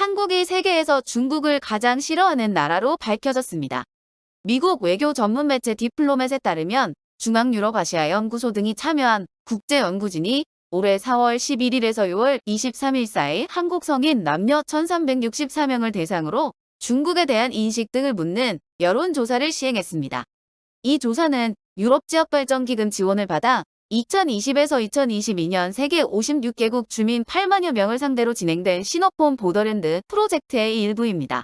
한국이 세계에서 중국을 가장 싫어하는 나라로 밝혀졌습니다. 미국 외교 전문 매체 디플로맷에 따르면 중앙유럽아시아 연구소 등이 참여한 국제연구진이 올해 4월 11일에서 6월 23일 사이 한국 성인 남녀 1364명을 대상으로 중국에 대한 인식 등을 묻는 여론조사를 시행했습니다. 이 조사는 유럽지역발전기금 지원을 받아 2020에서 2022년 세계 56개국 주민 8만여 명을 상대로 진행된 시노폰 보더랜드 프로젝트의 일부입니다.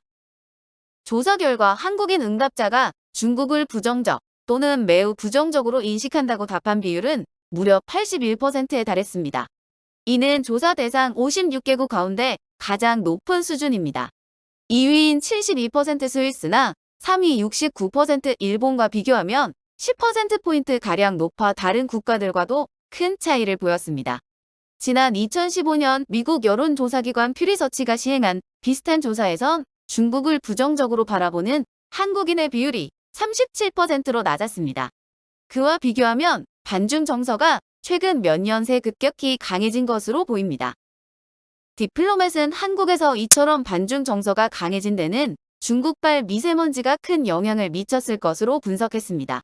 조사 결과 한국인 응답자가 중국을 부정적 또는 매우 부정적으로 인식한다고 답한 비율은 무려 81%에 달했습니다. 이는 조사 대상 56개국 가운데 가장 높은 수준입니다. 2위인 72% 스위스나 3위 69% 일본과 비교하면 10%포인트 가량 높아 다른 국가들과도 큰 차이를 보였습니다. 지난 2015년 미국 여론조사기관 퓨리서치가 시행한 비슷한 조사에선 중국을 부정적으로 바라보는 한국인의 비율이 37%로 낮았습니다. 그와 비교하면 반중 정서가 최근 몇 년 새 급격히 강해진 것으로 보입니다. 디플로맷은 한국에서 이처럼 반중 정서가 강해진 데는 중국발 미세먼지가 큰 영향을 미쳤을 것으로 분석했습니다.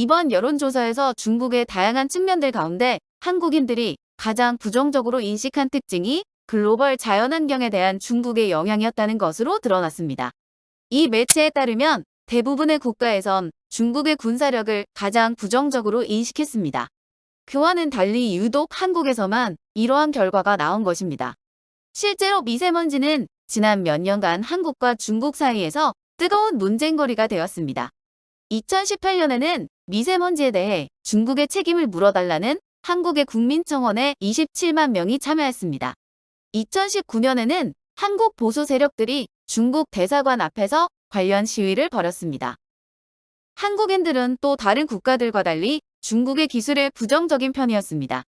이번 여론조사에서 중국의 다양한 측면들 가운데 한국인들이 가장 부정적으로 인식한 특징이 글로벌 자연환경에 대한 중국의 영향이었다는 것으로 드러났습니다. 이 매체에 따르면 대부분의 국가에선 중국의 군사력을 가장 부정적으로 인식했습니다. 그와는 달리 유독 한국에서만 이러한 결과가 나온 것입니다. 실제로 미세먼지는 지난 몇 년간 한국과 중국 사이에서 뜨거운 논쟁거리가 되었습니다. 2018년에는 미세먼지에 대해 중국의 책임을 물어달라는 한국의 국민청원에 27만 명이 참여했습니다. 2019년에는 한국 보수 세력들이 중국 대사관 앞에서 관련 시위를 벌였습니다. 한국인들은 또 다른 국가들과 달리 중국의 기술에 부정적인 편이었습니다.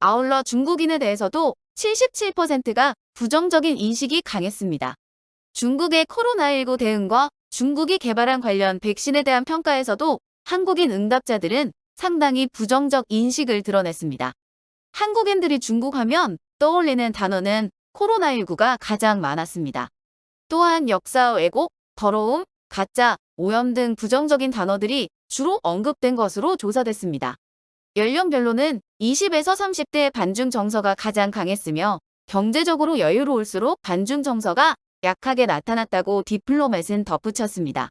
아울러 중국인에 대해서도 77%가 부정적인 인식이 강했습니다. 중국의 코로나19 대응과 중국이 개발한 관련 백신에 대한 평가에서도 한국인 응답자들은 상당히 부정적 인식을 드러냈습니다. 한국인들이 중국 하면 떠올리는 단어는 코로나19가 가장 많았습니다. 또한 역사 왜곡, 더러움, 가짜, 오염 등 부정적인 단어들이 주로 언급된 것으로 조사됐습니다. 연령별로는 20에서 30대 반중 정서가 가장 강했으며 경제적으로 여유로울수록 반중 정서가 약하게 나타났다고 디플로맷은 덧붙였습니다.